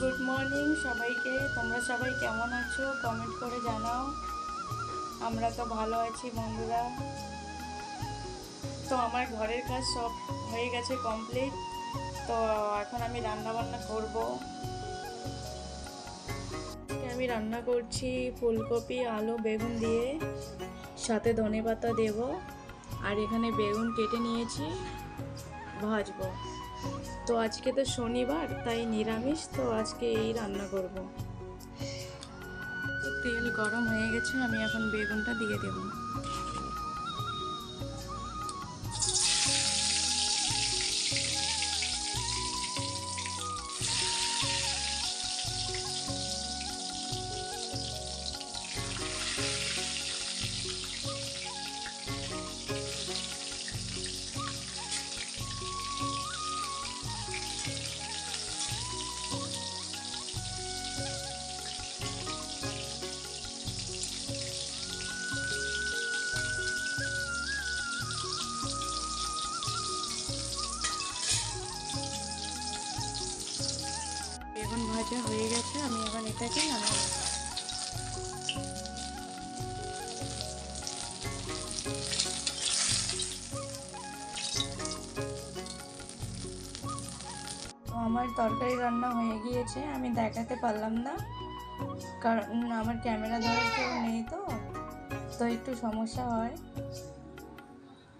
Good morning সবাইকে। তোমরা সবাই কেমন আছো? কমেন্ট করে জানাও। আমরা তো ভালো আছি বন্ধুরা। তো আমার ঘরের কাজ সব হয়ে গেছে কমপ্লিট তো এখন আমি রান্না বান্না করব আমি রান্না করছি ফুলকপি, আলু, বেগুন দিয়ে। সাথে ধনে পাতা দেবো। আর এখানে বেগুন কেটে নিয়েছি। ভাজবো। তো আজকে তো শনিবার, তাই নিরামিষ, তো আজকে এই রান্না করব। তেল গরম হয়ে গেছে, আমি এখন বেগুনটা দিয়ে দেব। বেগুন ভাজা হয়ে গেছে, আমি এখন এটাকে নামাবো আমার তরকারি রান্না হয়ে গিয়েছে, আমি দেখাতে পারলাম না, কারণ আমার ক্যামেরা ধরার কেউ নেই তো তো একটু সমস্যা হয়।